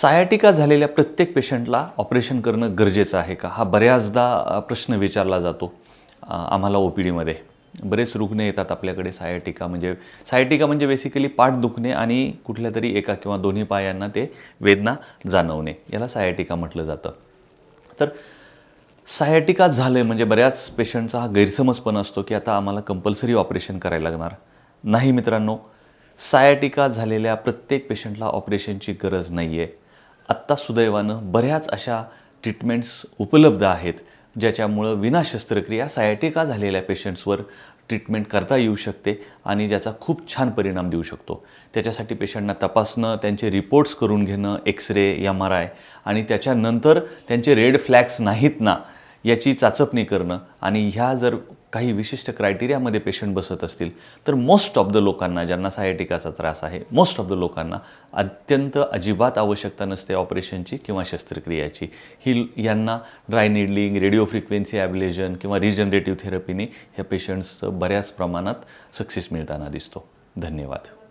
सायाटिका झालेल्या प्रत्येक पेशंटला ऑपरेशन करणं गरजेचं आहे का? हा बऱ्याचदा प्रश्न विचारला जातो आम्हाला ओ पी डीमध्ये बरेच रुग्ण येतात आपल्याकडे सायाटिका म्हणजे सायाटिका म्हणजे बेसिकली पाठ दुखणे आणि कुठल्या तरी एका किंवा दोन्ही पायांना ते वेदना जाणवणे. याला सायाटिका म्हटलं जातं. तर सायाटिका झालं म्हणजे बऱ्याच पेशंटचा हा गैरसमज पण असतो की आता आम्हाला कंपल्सरी ऑपरेशन करायला लागणार. नाही मित्रांनो सायाटिका झालेल्या प्रत्येक पेशंटला ऑपरेशनची गरज नाही आहे आत्ता सुदैवानं बऱ्याच अशा ट्रीटमेंट्स उपलब्ध आहेत ज्याच्यामुळं विना शस्त्रक्रिया सायटिका झालेल्या पेशंट्सवर ट्रीटमेंट करता येऊ शकते आणि ज्याचा खूप छान परिणाम देऊ शकतो. त्याच्यासाठी पेशंटना तपासणं त्यांचे रिपोर्ट्स करून घेणं X ray M R I आणि त्याच्यानंतर त्यांचे रेड फ्लॅग्स नाहीत ना याची चाचपणी करणं आणि ह्या जर काही विशिष्ट क्रायटेरियामध्ये पेशंट बसत असतील तर मोस्ट ऑफ द लोकांना ज्यांना सायटिकाचा त्रास आहे मोस्ट ऑफ द लोकांना अत्यंत अजिबात आवश्यकता नसते ऑपरेशनची किंवा शस्त्रक्रियाची. ही यांना dry needling radio frequency ablation किंवा रिजनरेटिव्ह थेरपीने ह्या पेशंट्सचं बऱ्याच प्रमाणात सक्सेस मिळताना दिसतो. धन्यवाद.